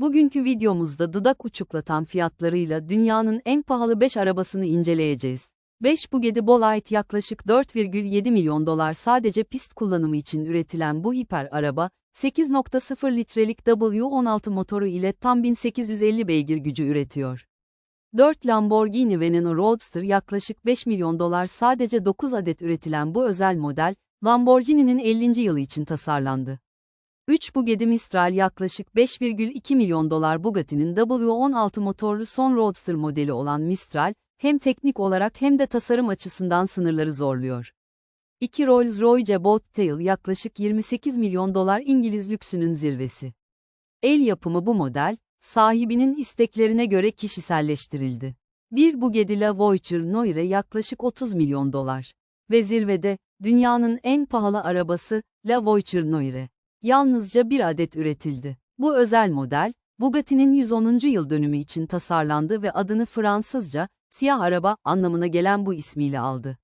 Bugünkü videomuzda dudak uçuklatan fiyatlarıyla dünyanın en pahalı 5 arabasını inceleyeceğiz. 5 Bugatti Bolide yaklaşık 4,7 milyon dolar sadece pist kullanımı için üretilen bu hiper araba, 8.0 litrelik W16 motoru ile tam 1850 beygir gücü üretiyor. 4 Lamborghini Veneno Roadster yaklaşık 5 milyon dolar sadece 9 adet üretilen bu özel model, Lamborghini'nin 50. yılı için tasarlandı. 3 Bugatti Mistral yaklaşık 5,2 milyon dolar Bugatti'nin W16 motorlu son Roadster modeli olan Mistral, hem teknik olarak hem de tasarım açısından sınırları zorluyor. 2 Rolls-Royce Bobtail yaklaşık 28 milyon dolar İngiliz lüksünün zirvesi. El yapımı bu model, sahibinin isteklerine göre kişiselleştirildi. Bir Bugatti La Voiture Noire yaklaşık 30 milyon dolar. Ve zirvede, dünyanın en pahalı arabası, La Voiture Noire. Yalnızca bir adet üretildi. Bu özel model, Bugatti'nin 110. yıl dönümü için tasarlandı ve adını Fransızca, siyah araba anlamına gelen bu ismiyle aldı.